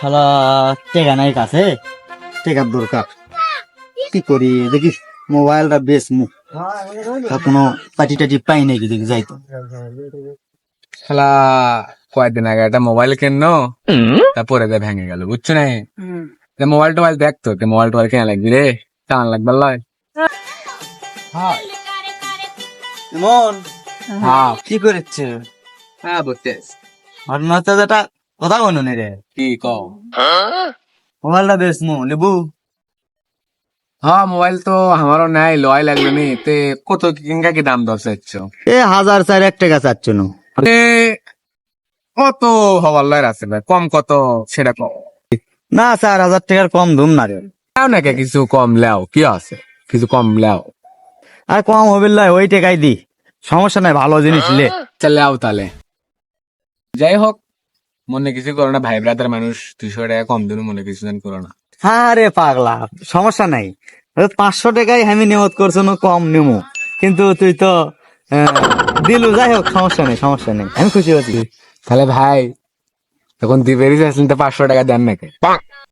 শালা টেকা নাই কাছে টেকার দরকার। কি করি? দেখি মোবাইলটা বেশ মুখ কোনো পাটি টাটি পাই নাকি দেখি যাই তো। শালা কয়েকদিন আগে একটা মোবাইল কিনলো। তারপরে দে ভেঙে গেল বুঝছ না? মোবাইল টোবাইল দেখতো তো মোবাইল টোবাইল কেনা লাগবি রে? টান লাগবে লয়। মন হ্যাঁ। কি করেছে? হ্যাঁ বুঝতে ঘটনা হচ্ছে যেটা কথা বলো রে। কি কও? মোবাইলটা বেশ মু লেবু। হ্যাঁ মোবাইল তো আমারও নাই লয় লাগল নি। তে কত কি কিনকা কি দাম দর চাচ্ছ? এ হাজার চার এক টাকা চাচ্ছ না। তে কত হবার লয় আছে ভাই? কম কত সেটা কম না চার হাজার টাকার কম ধুম না রে। লাও নাকি কিছু কম লাও কি আছে? কিছু কম লাও। আর কম হবে লয় ওই টাকাই দি। সমস্যা নাই ভালো জিনিস লে। চলে আও তাহলে যাই হোক মনে কিছু করো না ভাই ব্রাদার মানুষ দুশো টাকা কম দিন মনে কিছু যেন করো না। আরে পাগলা সমস্যা নাই। পাঁচশো টাকায় আমি নিয়ত করছ না কম নেমো। কিন্তু তুই তো দিলু যাই হোক সমস্যা নেই সমস্যা নেই আমি খুশি হচ্ছি তাহলে ভাই এখন দিবেরই আসলেন তো পাঁচশো টাকা দেন নাকি?